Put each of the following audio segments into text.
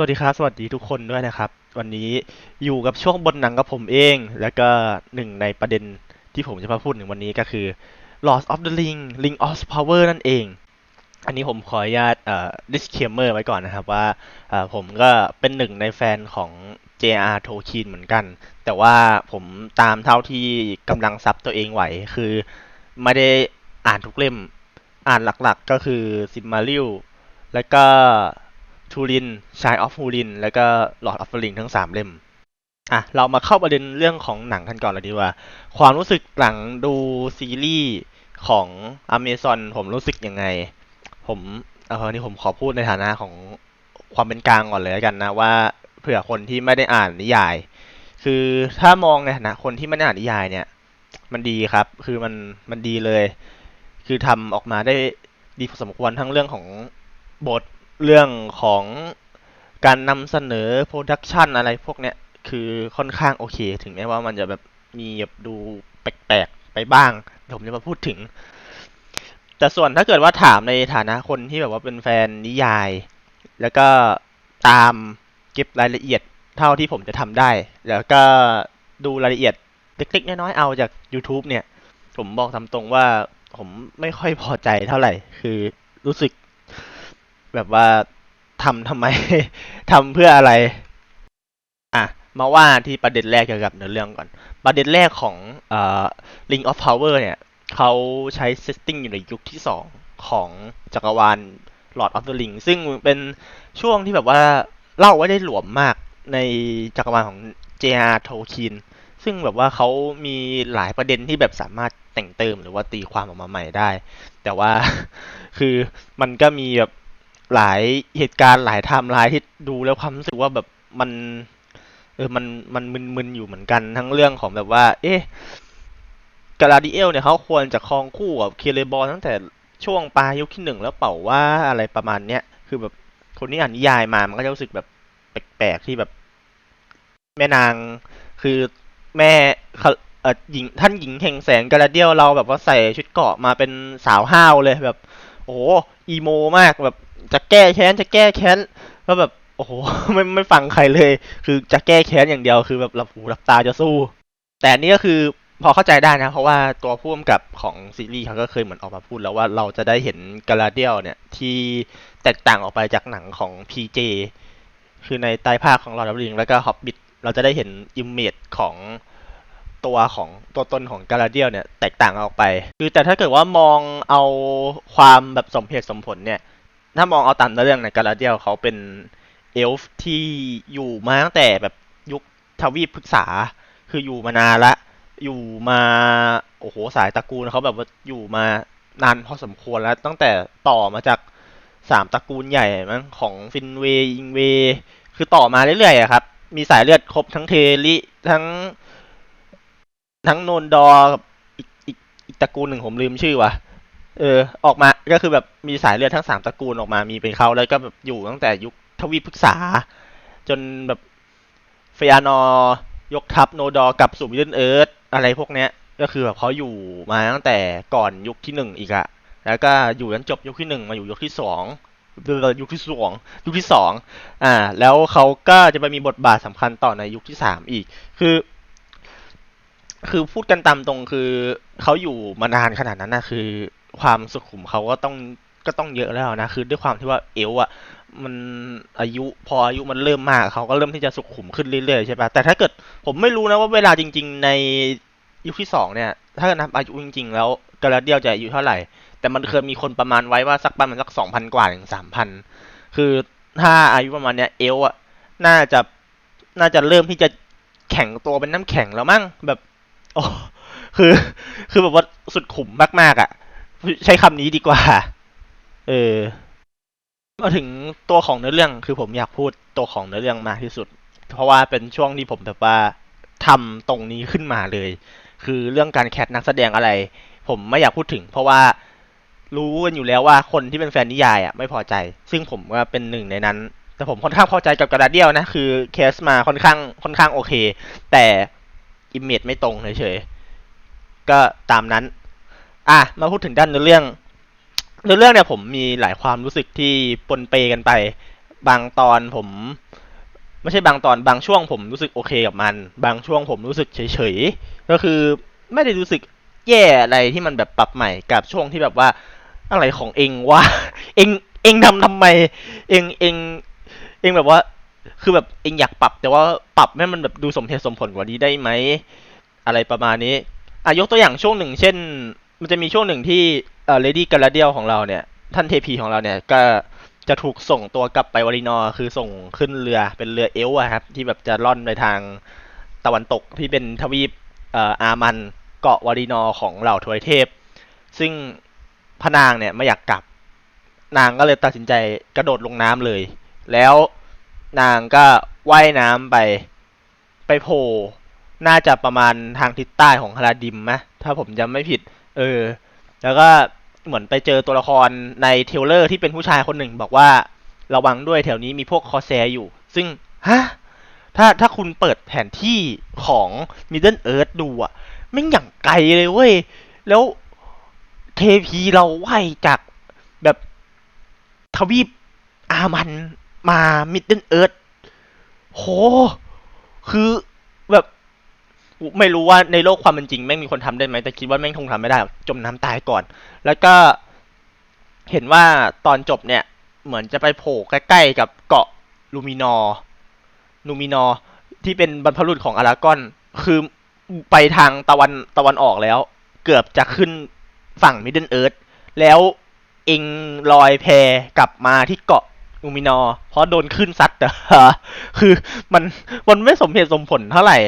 สวัสดีครับ สวัสดีทุกคนด้วยนะครับ วันนี้อยู่กับช่วงบนหนังกับผมเอง แล้วก็หนึ่งในประเด็นที่ผมจะมาพูดถึงวันนี้ก็คือ Lord of the Ring Ring of Power นั่นเอง อันนี้ผมขออนุญาตเอ่อ disclaimer ไว้ก่อนนะครับว่าเอ่อผมก็เป็นหนึ่งในแฟนของ J.R. Tolkien เหมือนกัน แต่ว่าผมตามเท่าที่กำลังซับตัวเองไหว คือไม่ได้อ่านทุกเล่ม อ่านหลักๆก็คือ Silmarillion แล้วก็ ทูรินชายออฟฮูรินแล้วก็หลอดออฟฟลิงทั้งสามเล่มอะเรามาเข้าประเด็นเรื่องของหนังกันก่อนเลยดีกว่า ความรู้สึกหลังดูซีรีส์ของอเมซอนผมรู้สึกยังไง ผมเออนี่ผมขอพูดในฐานะของความเป็นกลางก่อนเลยแล้วกันนะว่าเผื่อคนที่ไม่ได้อ่านนิยาย คือถ้ามองในฐานะคนที่ไม่ได้อ่านนิยายเนี่ย มันดีครับ คือมันมันดีเลย คือทำออกมาได้ดีพอสมควรทั้งเรื่องของบท เรื่องของการนำเสนอโปรดักชันอะไรพวกเนี้ยคือค่อนข้างโอเค ถึงแม้ว่ามันจะแบบมีแบบดูแปลกๆไปบ้างเดี๋ยวผมจะมาพูดถึง แต่ส่วนถ้าเกิดว่าถามในฐานะคนที่แบบว่าเป็นแฟนนิยาย แล้วก็ตามเก็บรายละเอียดเท่าที่ผมจะทำได้ แล้วก็ดูรายละเอียดเล็กๆน้อยๆเอาจาก YouTube เนี่ย ผมบอกตามตรงว่าผมไม่ค่อยพอใจเท่าไหร่ คือรู้สึก แบบว่าทำทำไม ทำเพื่ออะไร อะ มาว่าที่ประเด็นแรกเกี่ยวกับเนื้อเรื่องก่อน ประเด็นแรกของเอ่อ Ring of Power เนี่ยเขาใช้เซตติ้งอยู่ในยุคที่สองของจักรวาล Lord of the Ring ซึ่งเป็นช่วงที่แบบว่าเล่าไว้ได้หลวมมากในจักรวาลของ J.R. Tolkien ซึ่งแบบว่าเขามีหลายประเด็นที่แบบสามารถแต่งเติมหรือว่าตีความออกมาใหม่ได้ แต่ว่าคือมันก็มีแบบ หลายเหตุการณ์หลายไทม์ไลน์ที่ดูแล้วความรู้สึกว่าแบบมันเออมันมันมึนๆอยู่เหมือนกันทั้งเรื่องของแบบว่า เอ๊ะกาลาดิเอลเนี่ยเขาควรจะครองคู่กับเคเลบอลตั้งแต่ช่วงปลายยุคที่หนึ่งแล้วเป่าว่าอะไรประมาณเนี้ยคือแบบคนที่อ่านนิยายมามันก็จะรู้สึกแบบแปลกๆที่แบบ แม่นางคือแม่เขาเออหญิงท่านหญิงแห่งแสงกาลาเดียลเราแบบว่าใส่ชุดเกาะมาเป็นสาวห้าวเลยแบบ โอ้โหอีโมมากแบบ จะแก้แค้นจะแก้แค้นแล้วแบบโอ้โหไม่ไม่ฟังใครเลย คือจะแก้แค้นอย่างเดียวคือแบบหลับหูหลับตาจะสู้ แต่นนี้ก็คือพอเข้าใจได้นะ เพราะว่าตัวผู้กำกับของซีรีส์เขาก็เคยเหมือนออกมาพูดแล้วว่าเราจะได้เห็นกาลาเดียลเนี่ยที่แตกต่างออกไปจากหนังของ PJ คือในไตรภาคของลอร์ดออฟริงแล้วก็ฮอบบิทเราจะได้เห็นอิมเมจของตัวของตัวตนของกาลาเดียลเนี่ยแตกต่างออกไป คือแต่ถ้าเกิดว่ามองเอาความแบบสมเหตุสมผลเนี่ย ถ้ามองเอาตามเรื่องในกาลาเดียลเขาเป็นเอลฟ์ที่อยู่มาตั้งแต่แบบยุคทวีปพฤกษา คืออยู่มานานละ อยู่มาโอ้โหสายตระกูลเขาแบบว่าอยู่มานานพอสมควรแล้ว ตั้งแต่ต่อมาจากสามตระกูลใหญ่มั้งของฟินเวย์อิงเวย์คือต่อมาเรื่อยๆครับ มีสายเลือดครบทั้งเทลิทั้ง ทั้งโนนดอกับอีกอีกตระกูลหนึ่งผมลืมชื่อว่ะ เออ ออกมาก็คือแบบมีสายเลือดทั้งสามตระกูลออกมา มีเป็นเขาแล้วก็แบบอยู่ตั้งแต่ยุคทวีปพฤกษา จนแบบเฟียนอยกทัพโนดอกลับสู่มิดเดิลเอิร์ธอะไรพวกเนี้ย ก็คือแบบเขาอยู่มาตั้งแต่ก่อนยุคที่หนึ่งอีกอะแล้วก็อยู่จนจบยุคที่หนึ่งมาอยู่ยุคที่สองยุคที่สองยุคที่สองอ่า แล้วเขาก็จะไปมีบทบาทสำคัญต่อในยุคที่สามอีก คือ คือพูดกันตามตรงคือเขาอยู่มานานขนาดนั้นนะคือ ความสุขุมเขาก็ต้องก็ต้องเยอะแล้วนะ คือด้วยความที่ว่าเอลอะมันอายุพออายุมันเริ่มมากเขาก็เริ่มที่จะสุขุมขึ้นเรื่อยๆใช่ปะแต่ถ้าเกิดผมไม่รู้นะว่าเวลาจริง ๆ ในยุคที่สองเนี่ย ถ้าเกิดนับอายุจริง ๆ แล้วกระเดียวจะอายุเท่าไหร่ แต่มันเคยมีคนประมาณไว้ว่าสักประมาณสักสองพันกว่าถึงสามพันคือถ้าอายุประมาณเนี้ยเอลอะน่าจะน่าจะเริ่มที่จะแข็งตัวเป็นน้ำแข็งแล้วมั้งแบบโอ้คือ คือแบบว่าสุดขุมมากๆอะ ใช้คำนี้ดีกว่า เออ มาถึงตัวของเนื้อเรื่องคือผมอยากพูดตัวของเนื้อเรื่องมากที่สุด เพราะว่าเป็นช่วงที่ผมแบบว่าทำตรงนี้ขึ้นมาเลย คือเรื่องการแคสนักแสดงอะไร ผมไม่อยากพูดถึง เพราะว่ารู้กันอยู่แล้วว่าคนที่เป็นแฟนนิยายอะไม่พอใจ ซึ่งผมก็เป็นหนึ่งในนั้น แต่ผมค่อนข้างพอใจกับกระดาเดียวนะ คือแคสมาค่อนข้างค่อนข้างโอเค แต่อิมเมจไม่ตรงเฉยๆก็ตามนั้น อะมาพูดถึงด้านเนื้อเรื่องเนื้อเรื่องเนี่ยผมมีหลายความรู้สึกที่ปนเปกันไป บางตอนผม ไม่ใช่บางตอนบางช่วงผมรู้สึกโอเคกับมัน บางช่วงผมรู้สึกเฉยๆก็คือไม่ได้รู้สึกแย่อะไรที่มันแบบปรับใหม่กับช่วงที่แบบว่าอะไรของเองวะเองเองทำทำไม เองเองเองแบบว่า คือแบบเองอยากปรับ แต่ว่าปรับให้มันแบบดูสมเหตุสมผลกว่านี้ได้ไหมอะไรประมาณนี้อะยกตัวอย่างช่วงหนึ่งเช่น มันจะมีช่วงหนึ่งที่เอ่อเลดี้กาลาเดียลของเราเนี่ย ท่านเทพีของเราเนี่ยก็จะถูกส่งตัวกลับไปวารินอร์คือส่งขึ้นเรือเป็นเรือเอลฟ์อะครับ ที่แบบจะล่อนไปทางตะวันตกที่เป็นทวีปเอ่ออามันเกาะวารินอร์ของเหล่าทวยเทพ ซึ่งพระนางเนี่ยไม่อยากกลับ นางก็เลยตัดสินใจกระโดดลงน้ำเลย แล้วนางก็ว่ายน้ำไปไปโผล่น่าจะประมาณทางทิศใต้ของฮาราดิมมะถ้าผมจำไม่ผิด เออ แล้วก็เหมือนไปเจอตัวละครในเทเลอร์ที่เป็นผู้ชายคนหนึ่ง บอกว่าระวังด้วยแถวนี้มีพวกคอแซอยู่ ซึ่งฮะถ้าถ้าคุณเปิดแผนที่ของ Middle Earth ดูอะไม่อย่างไกลเลยเว้ย แล้วเทพีเราว่ายจากแบบทวีปอามันมา Middle Earth โห คือ ไม่รู้ว่าในโลกความเป็นจริงแม่งมีคนทำได้ไหมแต่คิดว่าแม่งคงทำไม่ได้จมน้ำตายก่อน แล้วก็เห็นว่าตอนจบเนี่ย เหมือนจะไปโผล่ใกล้ๆกับเกาะลูมินอร์ลูมินอร์ที่เป็นบรรพบุรุษของอารากอน คือไปทางตะวันตะวันออกแล้ว เกือบจะขึ้นฝั่งมิดเดิลเอิร์ธแล้วเองลอยแพกลับมาที่เกาะลูมินอร์เพราะโดนขึ้นซัดอะคือมันมันไม่สมเหตุสมผลเท่าไหร่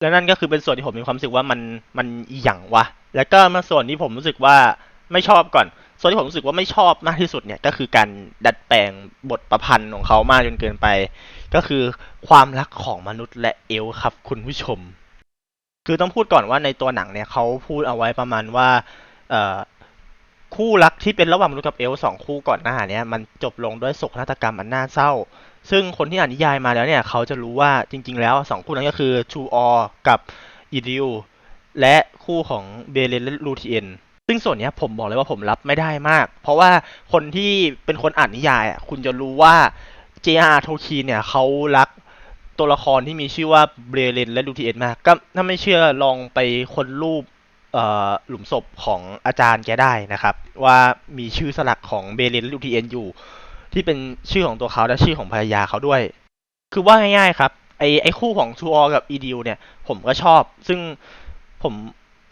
และนั่นก็คือเป็นส่วนที่ผมมีความรู้สึกว่ามันมันอีหยังวะ แล้วก็มาส่วนที่ผมรู้สึกว่าไม่ชอบก่อน ส่วนที่ผมรู้สึกว่าไม่ชอบมากที่สุดเนี่ยก็คือการดัดแปลงบทประพันธ์ของเขามากจนเกินไป ก็คือความรักของมนุษย์และเอลครับ คุณผู้ชม คือต้องพูดก่อนว่าในตัวหนังเนี่ยเขาพูดเอาไว้ประมาณว่าเอ่อ คู่รักที่เป็นระหว่างมนุษย์กับเอลสองคู่ก่อนหน้าเนี้มันจบลงด้วยโศกนาฏกรรมอันน่าเศร้า ซึ่งคนที่อ่านนิยายมาแล้วเนี่ย เขาจะรู้ว่าจริง ๆ แล้วสองคู่นั้นก็คือชูออกับอีดิวและคู่ของเบเลนและลูทีเอนซึ่งส่วนเนี้ยผมบอกเลยว่าผมรับไม่ได้มาก เพราะว่าคนที่เป็นคนอ่านนิยายอะคุณจะรู้ว่า J.R. Tolkien เนี่ยเขารักตัวละครที่มีชื่อว่าเบเลนและลูทีเอนมากก็ถ้าไม่เชื่อลองไปค้นรูป หลุมศพของอาจารย์แกได้นะครับ ว่ามีชื่อสลักของเบเลนและลูทีเอ็นอยู่ ที่เป็นชื่อของตัวเขาและชื่อของภรรยาเขาด้วย คือว่าง่ายๆครับไอไอคู่ของชูออกับอีดิวเนี่ย ผมก็ชอบ ซึ่งผม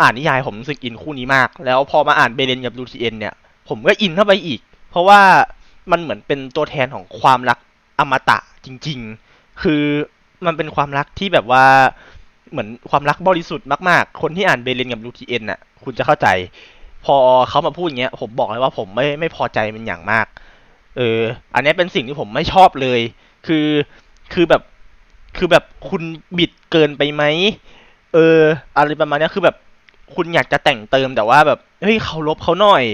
อ่านนิยายผมรู้สึกอินคู่นี้มาก แล้วพอมาอ่านเบเลนกับลูทีเอ็นเนี่ย ผมก็อินเข้าไปอีก เพราะว่ามันเหมือนเป็นตัวแทนของความรักอมตะจริง ๆ คือมันเป็นความรักที่แบบว่า เหมือนความรักบริสุทธิ์มากๆ คนที่อ่านเบเลนกับลูทีเอ็นน่ะ คุณจะเข้าใจ พอเขามาพูดอย่างเงี้ย ผมบอกเลยว่าผมไม่ไม่พอใจเป็นอย่างมาก เออ อันนี้เป็นสิ่งที่ผมไม่ชอบเลย คือ คือแบบ คือแบบคุณบิดเกินไปไหม เออ อะไรประมาณนี้คือแบบ คุณอยากจะแต่งเติมแต่ว่าแบบ เฮ้ยเขาลบเขาหน่อย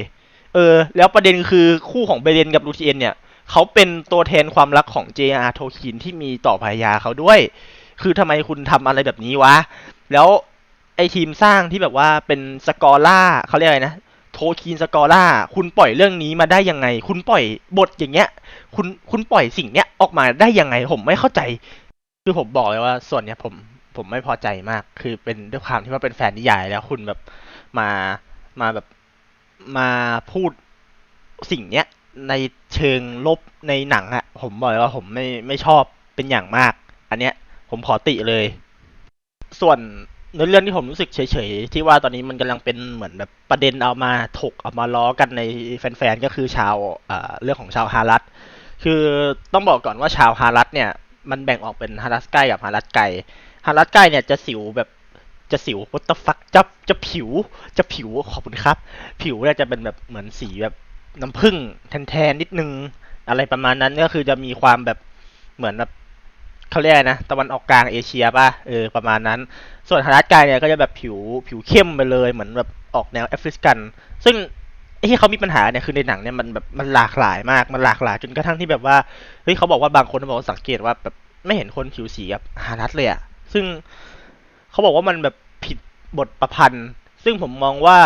เออ แล้วประเด็นคือคู่ของเบเรนกับลูทีเอ็นเนี่ย เขาเป็นตัวแทนความรักของ J.R. Tolkien ที่มีต่อภรรยาเขาด้วย คือทำไมคุณทำอะไรแบบนี้วะ แล้วไอทีมสร้างที่แบบว่าเป็นสกอล่าเขาเรียกอะไรนะโทคีนสกอล่าคุณปล่อยเรื่องนี้มาได้ยังไง คุณปล่อยบทอย่างเงี้ย คุณคุณปล่อยสิ่งเนี้ยออกมาได้ยังไงผมไม่เข้าใจ คือผมบอกเลยว่าส่วนเนี้ยผมผมไม่พอใจมาก คือเป็นด้วยความที่ว่าเป็นแฟนนิยายแล้วคุณแบบมามาแบบมาพูดสิ่งเนี้ยในเชิงลบในหนังอะผมบอกเลยว่าผมไม่ไม่ชอบเป็นอย่างมาก อันเนี้ย ผมขอติเลย ส่วนเนื้อเรื่องที่ผมรู้สึกเฉยๆ ที่ว่าตอนนี้มันกำลังเป็นเหมือนแบบประเด็นเอามาถกเอามาล้อกันในแฟนๆ ก็คือชาวเอ่อเรื่องของชาวฮารัตคือต้องบอกก่อนว่าชาวฮารัตเนี่ย มันแบ่งออกเป็นฮารัสใกล้กับฮารัสไกลฮารัสใกล้เนี่ยจะสิวแบบจะสิววัตฟักจะจะผิวจะผิวขอบคุณครับ ผิวเนี่ยจะเป็นแบบเหมือนสีแบบน้ำผึ้งแทนๆนิดนึงอะไรประมาณนั้นก็คือจะมีความแบบเหมือนแบบ เขาเรียกนะตะวันออกกลางเอเชียป่ะเออประมาณนั้น ส่วนฮารัสกายเนี่ยก็จะแบบผิวผิวเข้มไปเลยเหมือนแบบออกแนวแอฟริกัน ซึ่งไอ้ที่เขามีปัญหาเนี่ยคือในหนังเนี่ยมันแบบมันหลากหลายมากมันหลากหลายจนกระทั่งที่แบบว่าเฮ้ยเขาบอกว่าบางคนบอกว่าสังเกตว่าแบบไม่เห็นคนผิวสีแบบฮารัสเลยอะซึ่งเขาบอกว่ามันแบบผิดบทประพันธ์ ซึ่งผมมองว่า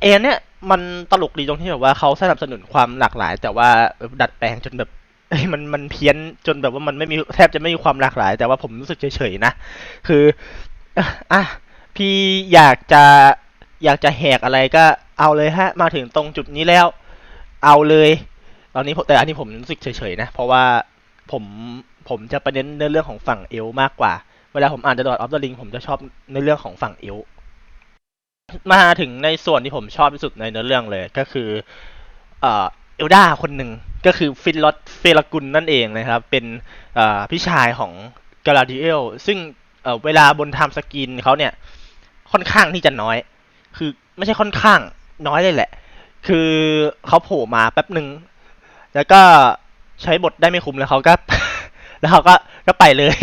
เอเนี่ยมันตลกดีตรงที่แบบว่าเขาสนับสนุนความหลากหลาย แต่ว่าดัดแปลงจนแบบ อ้ยมันมันเพี้ยนจนแบบว่ามันไม่มีแทบจะไม่มีความหลากหลาย แต่ว่าผมรู้สึกเฉยๆนะ คืออะพี่อยากจะอยากจะแหกอะไรก็เอาเลยฮะ มาถึงตรงจุดนี้แล้ว เอาเลย ตอนนี้แต่อันนี้ผมรู้สึกเฉยๆนะ เพราะว่าผมผมจะประเด็นในเรื่องของฝั่งเอลมากกว่า เวลาผมอ่าน The Lord of the Ring ผมจะชอบในเรื่องของฝั่งเอลมาถึงในส่วนที่ผมชอบที่สุดในเนื้อเรื่องเลยก็คือเอ่อ เอลดาคนหนึ่งก็คือฟินลอตเฟลกุลนั่นเองนะครับ เป็นพี่ชายของกาลาดิเอลซึ่งเเวลาบนไทม์สกรีนเขาเนี่ย ค่อนข้างที่จะน้อย คือไม่ใช่ค่อนข้างน้อยเลยแหละ คือเขาโผล่มาแป๊บหนึ่งแล้วก็ใช้บทได้ไม่คุ้มแล้วเขาก็แล้วเขาก็ก็ไปเลย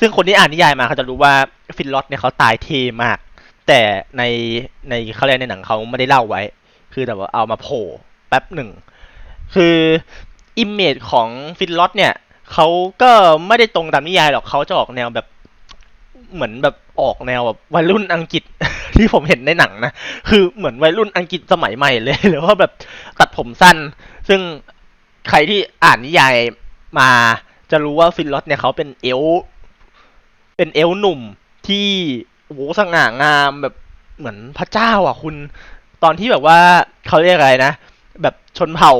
ซึ่งคนที่อ่านนิยายมาเขาจะรู้ว่าฟินลอตเนี่ยเขาตายเทมาก แต่ในในเขาเรียกในหนังเขาไม่ได้เล่าไว้ คือแต่ว่าเอามาโผล่แป๊บหนึ่ง คืออิมเมจของฟินล็อตเนี่ยเขาก็ไม่ได้ตรงตามนิยายหรอกเขาจะออกแนวแบบเหมือนแบบออกแนวแบบวัยรุ่นอังกฤษที่ผมเห็นในหนังนะคือเหมือนวัยรุ่นอังกฤษสมัยใหม่เลยหรือว่าแบบตัดผมสั้น ซึ่งใครที่อ่านนิยายมาจะรู้ว่าฟินล็อตเนี่ยเขาเป็นเอลเป็นเอลหนุ่มที่โอ้โหสง่างามแบบเหมือนพระเจ้าอะคุณ ตอนที่แบบว่าเขาเรียกอะไรนะ แบบชนเผ่า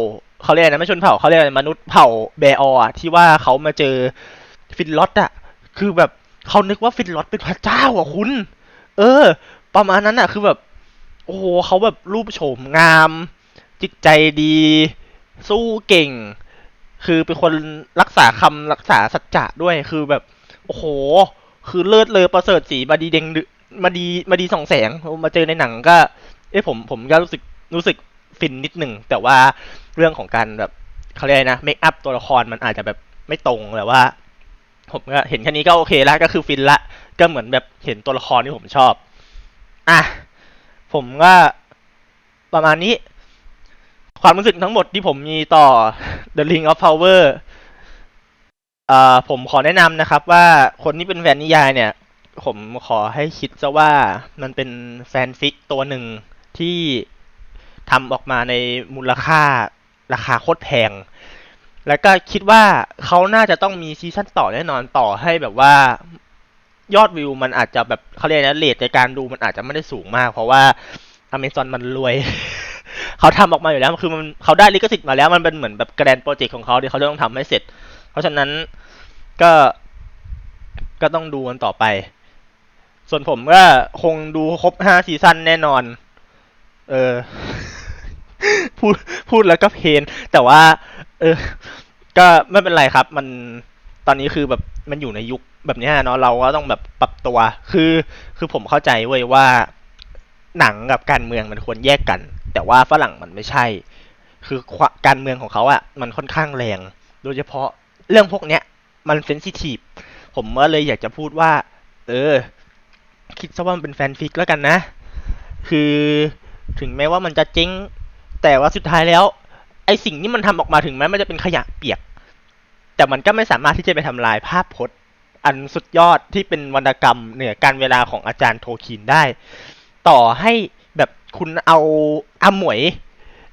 เขาเรียกนะไม่ชนเผ่าเขาเรียกมนุษย์เผ่าแบออะที่ว่าเขามาเจอฟินลอตอะคือแบบเขานึกว่าฟินลอตเป็นพระเจ้าอะคุณ เออ ประมาณนั้นอะคือแบบ โอ้โหเขาแบบรูปโฉมงาม จิตใจดี สู้เก่ง คือเป็นคนรักษาคำรักษาสัจจะด้วยคือแบบ โอ้โห คือเลิศเลอประเสริฐสีมาดีเดงดึมาดีมาดีสองแสงมาเจอในหนังก็ เอ้ผมผมก็รู้สึกรู้สึก ฟินนิดหนึ่งแต่ว่าเรื่องของการแบบเขาเรียกนะเมคอัพตัวละครมันอาจจะแบบไม่ตรงแต่ว่า ผมก็เห็นแค่นี้ก็โอเคล้วก็คือฟินละ ก็เหมือนแบบเห็นตัวละครที่ผมชอบ อะ ผมก็ประมาณนี้ ความรู้สึกทั้งหมดที่ผมมีต่อ The Ring of Power เอ่อผมขอแนะนำนะครับว่าคนที่เป็นแฟนนิยายเนี่ย ผมขอให้คิดซะว่ามันเป็นแฟนฟิกตัวหนึ่งที่ ทำออกมาในมูลค่าราคาโคตรแพง แล้วก็คิดว่าเขาน่าจะต้องมีซีซั่นต่อแน่นอนต่อให้แบบว่ายอดวิวมันอาจจะแบบเขาเรียกนะเรทในการดูมันอาจจะไม่ได้สูงมาก เพราะว่าอเมซอนมันรวย เขาทำออกมาอยู่แล้วคือมันเขาได้ลิขสิทธิ์มาแล้วมันเป็นเหมือนแบบแกรนโปรเจกต์ของเขาที่เขาจะต้องทำให้เสร็จ เพราะฉะนั้นก็ก็ต้องดูกันต่อไป ส่วนผมก็คงดูครบห้าซีซั่นแน่นอน เออ พูดพูดแล้วก็เพน แต่ว่า เออ ก็ไม่เป็นไรครับ มันตอนนี้คือแบบมันอยู่ในยุคแบบนี้เนาะเราก็ต้องแบบปรับตัว คือคือผมเข้าใจเว้ยว่า หนังกับการเมืองมันควรแยกกัน แต่ว่าฝรั่งมันไม่ใช่ คือคการเมืองของเขาอะ มันค่อนข้างแรง โดยเฉพาะเรื่องพวกเนี้ย มันเซนซิทีฟผมก็เลยอยากจะพูดว่า เออ คิดซะว่ามันเป็นแฟนฟิกแล้วกันนะ คือถึงแม้ว่ามันจะเจ๊ง แต่ว่าสุดท้ายแล้ว ไอสิ่งที่มันทำออกมาถึงแม้มันจะเป็นขยะเปียก แต่มันก็ไม่สามารถที่จะไปทำลายภาพพจน์ อันสุดยอดที่เป็นวรรณกรรมเหนือการเวลาของอาจารย์โทคินได้ ต่อให้แบบคุณเอาอาหมวย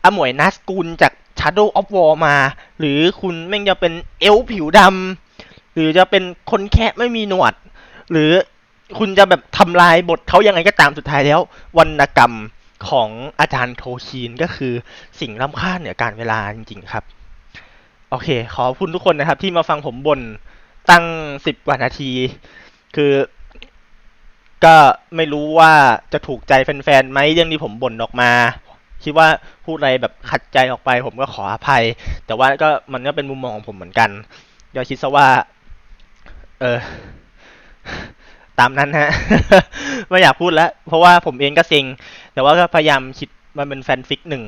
อาหมวยนัสกุลจาก Shadow of War มา หรือคุณแม่งจะเป็นเอลผิวดำหรือจะเป็นคนแค่ไม่มีหนวด หรือคุณจะแบบทำลายบทเขายังไงก็ตามสุดท้ายแล้ววรรณกรรม ของอาจารย์โทคีนก็คือสิ่งล้ำค่าเหนือการเวลาจริงๆครับ โอเค ขอบคุณทุกคนนะครับ ที่มาฟังผมบนตั้งสิบกว่านาที คือ ก็ไม่รู้ว่าจะถูกใจแฟนๆไหมเรื่องที่ผมบ่นออกมาคิดว่าพูดอะไรแบบขัดใจออกไป ผมก็ขออภัย แต่ว่าก็มันก็เป็นมุมมองของผมเหมือนกันอย่าคิดซะว่า เออ ตามนั้นฮะ ไม่อยากพูดแล้ว เพราะว่าผมเองก็เซ็ง แต่ว่าก็พยายามคิดมันเป็นแฟนฟิกหนึ่ง